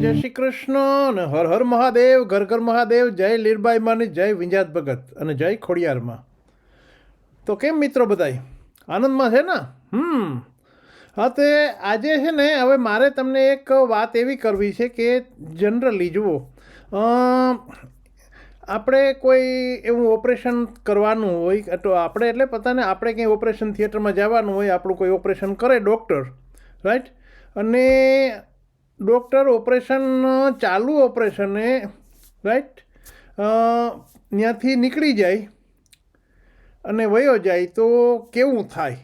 જય શ્રી કૃષ્ણ અને હર હર મહાદેવ, ઘર ઘર મહાદેવ, જય લીરબાઈ માની, જય વિંજાત ભગત અને જય ખોડિયારમાં. તો કેમ મિત્રો બધાય? આનંદમાં છે ને? હમ. હા, તે આજે છે ને, હવે મારે તમને એક વાત એવી કરવી છે કે જનરલી જુઓ આપણે કોઈ એવું ઓપરેશન કરવાનું હોય તો આપણે એટલે પોતાને આપણે કંઈ ઓપરેશન થિયેટરમાં જવાનું હોય, આપણું કોઈ ઓપરેશન કરે ડૉક્ટર, રાઈટ? અને ડૉક્ટર ઓપરેશન, ચાલુ ઓપરેશને રાઈટ ત્યાંથી નીકળી જાય અને વયો જાય તો કેવું થાય?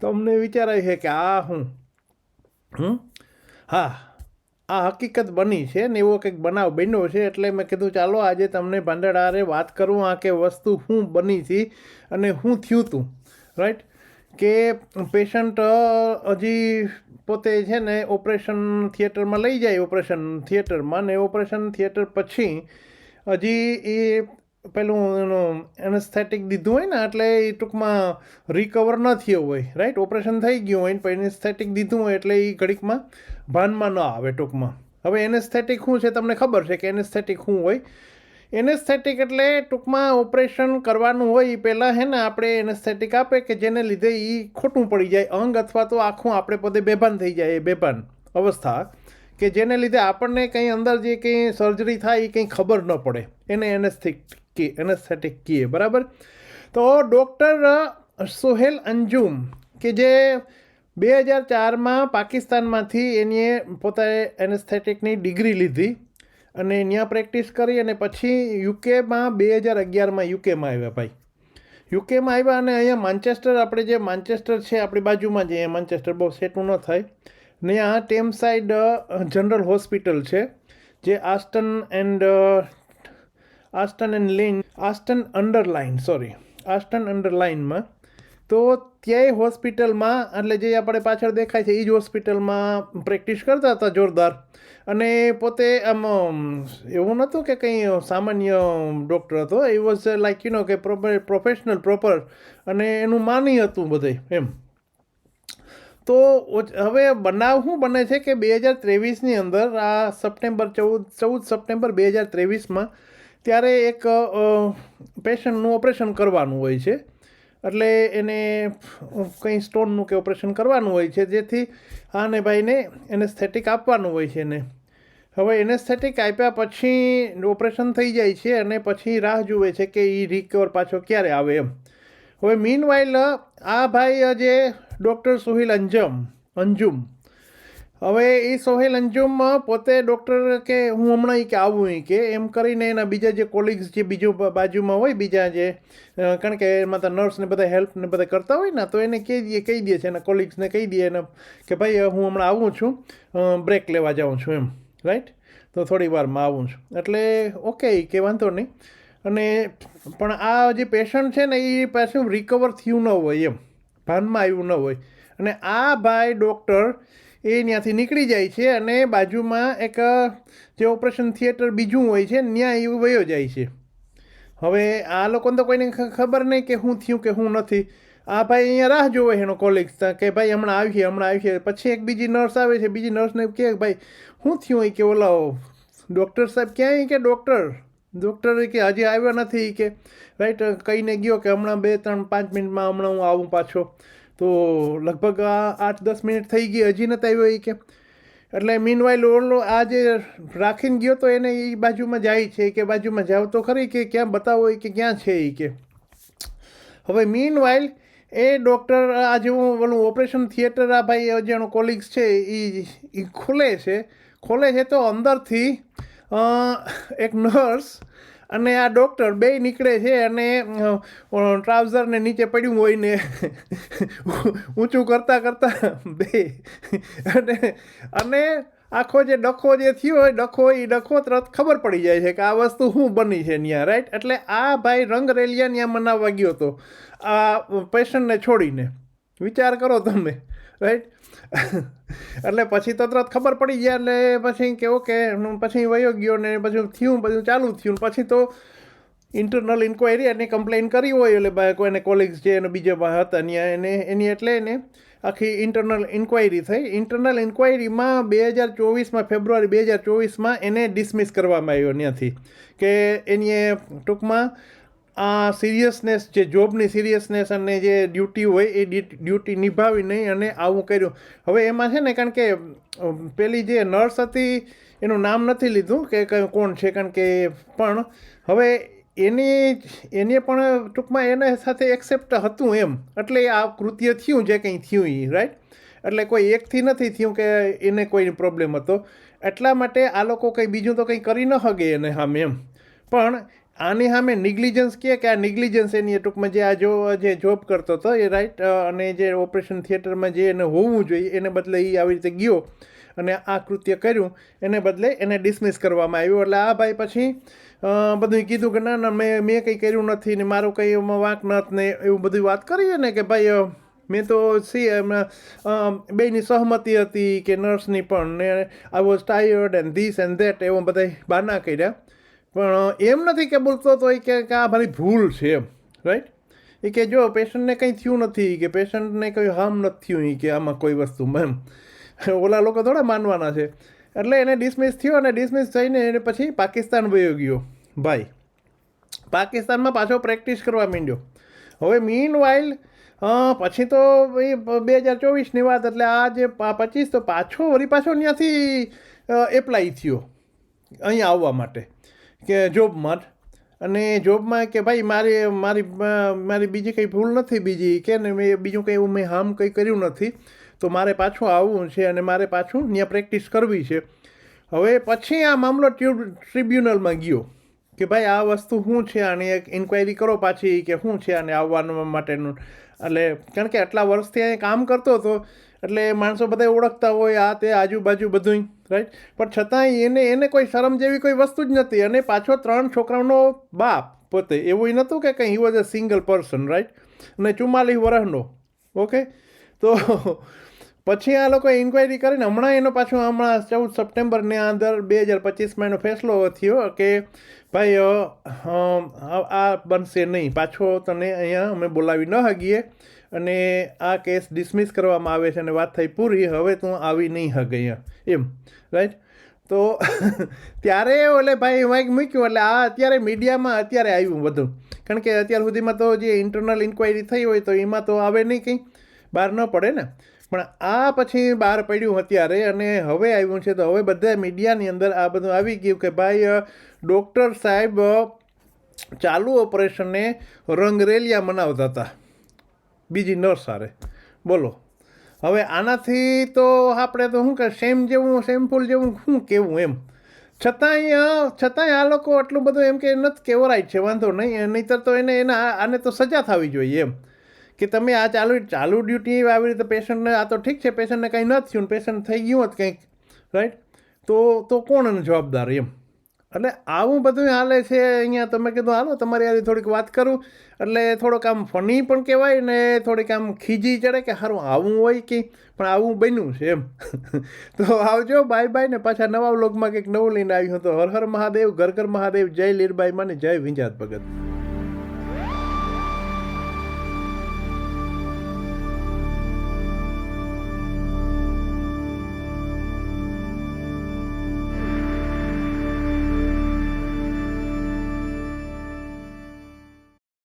તમને વિચારાય છે કે આ હું, હમ? હા, આ હકીકત બની છે ને એવો કંઈક બનાવ બન્યો છે એટલે મેં કીધું, ચાલો, આજે તમને ભાંડડારે વાત કરું આ કે વસ્તુ શું બની હતી અને શું થયું હતું રાઈટ કે પેશન્ટ હજી પોતે છે ને ઓપરેશન થિયેટરમાં લઈ જાય ઓપરેશન થિયેટરમાં ને ઓપરેશન થિયેટર પછી હજી એ પેલું એનું એનેસ્થેટિક દીધું હોય ને એટલે એ ટૂંકમાં રિકવર ન થયો હોય રાઈટ ઓપરેશન થઈ ગયું હોય ને એનેસ્થેટિક દીધું હોય એટલે એ ઘડીકમાં ભાનમાં ન આવે ટૂંકમાં. હવે એનેસ્થેટિક શું છે તમને ખબર છે કે એનેસ્થેટિક શું હોય? એનેસ્થેટિક એટલે ટૂંકમાં ઓપરેશન કરવાનું હોય એ પહેલાં હે ને આપણે એનેસ્થેટિક આપે કે જેને લીધે એ ખોટું પડી જાય, અંગ અથવા તો આખું આપણે પોતે બેભાન થઈ જાય, એ બેભાન અવસ્થા. કે જેને લીધે આપણને કંઈ અંદર જે કંઈ સર્જરી થાય એ કંઈ ખબર ન પડે. એને એનેસ્થિક કે એનેસ્થેટિક કીએ બરાબર? તો ડૉક્ટર સોહેલ અંજુમ કે જે બે હજાર ચારમાં પાકિસ્તાનમાંથી એની પોતાએ એનેસ્થેટિકની ડિગ્રી લીધી અને ત્યાં પ્રેક્ટિસ કરી અને પછી યુકેમાં બે હજાર અગિયારમાં યુકેમાં આવ્યા ભાઈ. યુકેમાં આવ્યા અને અહીંયા માન્ચેસ્ટર, આપણે જે માન્ચેસ્ટર છે આપણી બાજુમાં જે માન્ચેસ્ટર બહુ સેટું ન થાય. ને આ ટેમ સાઈડ જનરલ હોસ્પિટલ છે, જે Ashton and Ashton and Lyne, Ashton under Lyne, sorry, Ashton અંડરલાઇનમાં તો ત્યાંય હોસ્પિટલમાં, એટલે જે આપણે પાછળ દેખાય છે એ જ હોસ્પિટલમાં પ્રેક્ટિસ કરતા હતા જોરદાર. અને પોતે આમ એવું નહોતું કે કંઈ સામાન્ય ડૉક્ટર હતો, a was like you know કે પ્રોફેશનલ પ્રોપર અને એનું માની હતું બધે, એમ. તો હવે બનાવ શું બને છે કે બે હજાર ત્રેવીસની અંદર, આ સપ્ટેમ્બર ચૌદ ચૌદ સપ્ટેમ્બર બે હજાર ત્રેવીસમાં, ત્યારે એક પેશન્ટનું ઓપરેશન કરવાનું હોય છે. એટલે એને કંઈ સ્ટોનનું કે ઓપરેશન કરવાનું હોય છે, જેથી આને ભાઈને એનેસ્થેટિક આપવાનું હોય છે એને. હવે એનેસ્થેટિક આપ્યા પછી ઓપરેશન થઈ જાય છે અને પછી રાહ જુએ છે કે એ રિકવર પાછો ક્યારે આવે એમ. હવે મીન વાઇલ આ ભાઈ જે ડૉક્ટર સોહિલ અંજમ, અંજુમ હવે એ સોહેલ અંજુમ પોતે ડૉક્ટર કે હું હમણાં એ કે આવું કે, એમ કરીને એના બીજા જે કોલિગ્સ જે બીજું બાજુમાં હોય, બીજા જે કારણ કે એમાં તો નર્સ ને બધા હેલ્પ ને બધા કરતા હોય ને, તો એને કહી દે કહી દે છે, એના કોલિગ્સને કહી દે એને કે ભાઈ હું હમણાં આવું છું બ્રેક લેવા જાઉં છું એમ રાઈટ તો થોડી વારમાં આવું છું. એટલે ઓકે કે, વાંધો નહીં. અને પણ આ જે પેશન્ટ છે ને એ પાછું રિકવર થયું ન હોય એમ, ભાનમાં આવ્યું ન હોય. અને આ ભાઈ ડૉક્ટર એ ત્યાંથી નીકળી જાય છે અને બાજુમાં એક જે ઓપરેશન થિયેટર બીજું હોય છે ત્યાં એ વયો જાય છે. હવે આ લોકોને તો કોઈને ખબર નહીં કે હું થયું કે હું નથી. આ ભાઈ અહીંયા રાહ જોવે છે એનો કોલેગ્સ કે ભાઈ હમણાં આવીએ હમણાં આવીએ પછી એક બીજી નર્સ આવે છે, બીજી નર્સને કહે ભાઈ શું થયું એ કે ઓલા ડૉક્ટર સાહેબ ક્યાંય કે ડૉક્ટર ડૉક્ટર કે હજી આવ્યો નથી કે. રાઈટ કહીને ગયો કે હમણાં બે, ત્રણ, પાંચ મિનિટમાં હમણાં હું આવું પાછો. તો લગભગ આઠ દસ મિનિટ થઈ ગઈ, હજી નથી આવ્યો એ કે. એટલે મીનવાઇલ ઓલો આ જે રાખીને ગયો તો એને એ બાજુમાં જાય છે, કે બાજુમાં જાવ તો ખરી કે ક્યાં બતાવો કે ક્યાં છે એ કે. હવે મીન વાઇલ એ ડૉક્ટર આ જેવું ઓલું ઓપરેશન થિયેટર આ ભાઈ જેનો કોલિગ્સ છે એ એ ખોલે છે. ખોલે છે તો અંદરથી એક નર્સ અને આ ડૉક્ટર બે નીકળે છે અને ટ્રાઉઝરને નીચે પડ્યું હોય ને, ઊંચું કરતાં કરતાં બે, અને અને આખો જે ડખો જે થયો હોય, ડખો એ ડખો તરત ખબર પડી જાય છે કે આ વસ્તુ શું બની છે ત્યાં રાઈટ એટલે આ ભાઈ રંગ રેલિયા ત્યાં મનાવવા ગયો હતો આ પેશન્ટને છોડીને. વિચાર કરો તમે. રાઈટ એટલે પછી તો તરત ખબર પડી ગયા એટલે પછી કે ઓકે પછી વયો ગયો ને પછી થયું, બધું ચાલુ થયું. પછી તો ઇન્ટરનલ ઇન્ક્વાયરી એની કમ્પ્લેન કરી હોય એટલે કોઈને કોલિગ્સ જે એને બીજા હતા ત્યાં એને, એની એટલે એને આખી ઇન્ટરનલ ઇન્ક્વાયરી થઈ. ઇન્ટરનલ ઇન્ક્વાયરીમાં બે હજાર ચોવીસમાં ફેબ્રુઆરી બે હજાર ચોવીસમાં એને ડિસમિસ કરવામાં આવ્યો ત્યાંથી. કે એની ટૂંકમાં આ સિરિયસનેસ જે જોબની સિરિયસનેસ અને જે ડ્યુટી હોય એ ડ્યુટી નિભાવી નહીં અને આવું કર્યું. હવે એમાં છે ને, કારણ કે પેલી જે નર્સ હતી, એનું નામ નથી લીધું કે કોણ છે, કારણ કે પણ હવે એની એને પણ ટૂંકમાં એને સાથે એક્સેપ્ટ હતું એમ. એટલે આ કૃત્ય થયું, જે કંઈ થયું એ રાઈટ એટલે કોઈ એકથી નથી થયું કે એને કોઈ પ્રોબ્લેમ હતો. એટલા માટે આ લોકો કંઈ બીજું તો કંઈ કરી ન શકે એને સામે એમ. પણ આની સામે નિગ્લિજન્સ કહે કે આ નિગ્લિજન્સ એની ટૂંકમાં જે આ જો, જે જોબ કરતો હતો, એ રાઈટ અને જે ઓપરેશન થિયેટરમાં જે એને હોવું જોઈએ, એને બદલે એ આવી રીતે ગયો અને આ કૃત્ય કર્યું, એને બદલે એને ડિસમિસ કરવામાં આવ્યું. એટલે આ ભાઈ પછી બધું કીધું કે ના ના, મેં મેં કંઈ કર્યું નથી ને મારું કંઈ એમાં વાંક નથ ને એવું બધું વાત કરીએ ને કે ભાઈ મેં તો સી બેની સહમતિ હતી કે નર્સની પણ, ને I was tired and this and that એવું બધા બાના કર્યા. પણ એમ નથી કે બોલતો તો એ કે આ મારી ભૂલ છે એમ રાઈટ એ કે જો, પેશન્ટને કંઈ થયું નથી, કે પેશન્ટને કંઈ હાર્મ નથી થયું કે આમાં કોઈ વસ્તુમાં એમ. ઓલા લોકો થોડા માનવાના છે. એટલે એને ડિસમિસ થયો અને ડિસમિસ થઈને એને પછી પાકિસ્તાન વયો ગયો. ભાઈ, પાકિસ્તાનમાં પાછો પ્રેક્ટિસ કરવા માંડ્યો. હવે મીન વાઇલ પછી તો એ બે હજાર ચોવીસની વાત, એટલે આ જે પચીસ તો પાછો, વળી પાછો ત્યાંથી એપ્લાય થયો, અહીંયા આવવા માટે. કે જોબમાં અને જોબમાં કે ભાઈ મારે, મારી મારી બીજી કંઈ ભૂલ નથી બીજી, કે ને મેં બીજું કંઈ એવું મેં હામ કંઈ કર્યું નથી, તો મારે પાછું આવવું છે અને મારે પાછું ત્યાં પ્રેક્ટિસ કરવી છે. હવે પછી આ મામલો ટ્રિબ્યુનલમાં ગયો, કે ભાઈ આ વસ્તુ શું છે? આની એક ઇન્ક્વાયરી કરો પાછી કે શું છે આને આવવાનું માટેનું. એટલે કારણ કે આટલા વર્ષથી અહીં કામ કરતો હતો, એટલે માણસો બધા ઓળખતા હોય આ તે આજુબાજુ બધું રાઈટ પણ છતાંય એને એને કોઈ શરમ જેવી કોઈ વસ્તુ જ નથી અને પાછો ત્રણ છોકરાઓનો બાપ પોતે, એવું નહોતું કે કંઈ he was a single person right અને ચુમ્માલીસ વર્ષનો ઓકે તો પછી આ લોકોએ ઇન્ક્વાયરી કરીને, હમણાં એનો પાછો, હમણાં ચૌદ સપ્ટેમ્બરને અંદર બે હજાર પચીસમાં એનો ફેસલો થયો કે, ભાઈ આ બનશે નહીં. પાછો તને અહીંયા અમે બોલાવી ન હગીએ અને આ કેસ ડિસમિસ કરવામાં આવે છે અને વાત થઈ પૂરી, હવે તું આવી નહીં હગ અહીંયા. એમ રાઈટ તો ત્યારે ઓલે ભાઈ એમાં મૂક્યું, એટલે આ અત્યારે મીડિયામાં અત્યારે આવ્યું બધું. કારણ કે અત્યાર સુધીમાં તો જે ઇન્ટરનલ ઇન્ક્વાયરી થઈ હોય તો એમાં તો આવે નહીં કંઈ. બહાર ન પડે ને. પણ આ પછી બહાર પડ્યું અત્યારે અને હવે આવ્યું છે, તો હવે બધા મીડિયાની અંદર આ બધું આવી ગયું કે ભાઈ ડૉક્ટર સાહેબ ચાલુ ઓપરેશનને રંગરેલિયા મનાવતા હતા. બીજી નર્સ સારે. બોલો. હવે આનાથી તો આપણે તો શું કે સેમ જેવું સેમ્પુલ જેવું શું કેવું એમ? છતાંય છતાંય આ લોકો આટલું બધું એમ કે નથી કેવરાય છે, વાંધો નહીં. નહીંતર તો એને, એના આને તો સજા થવી જોઈએ એમ. કે તમે આ ચાલુ ચાલુ ડ્યુટી આવી રીતે પેશન્ટને આ તો ઠીક છે પેશન્ટને કંઈ નથી થયું પેશન્ટ થઈ ગયું હોત કંઈક રાઈટ તો તો કોણ જવાબદાર એમ? એટલે આવું બધું હાલે છે અહીંયા તમે કીધું, હાલો, તમારી આજે થોડીક વાત કરું. એટલે થોડોક આમ ફની પણ કહેવાય ને થોડીક આમ ખીજી ચડે કે સારું આવું હોય કે, પણ આવું બન્યું છે એમ. તો આવજો, બાય બાય ને પાછા નવા વ્લોગમાં કંઈક નવું લઈને આવ્યું તો હર હર મહાદેવ, ઘર ઘર મહાદેવ, જય લીરબાઈ માને, જય વિંજાત ભગત.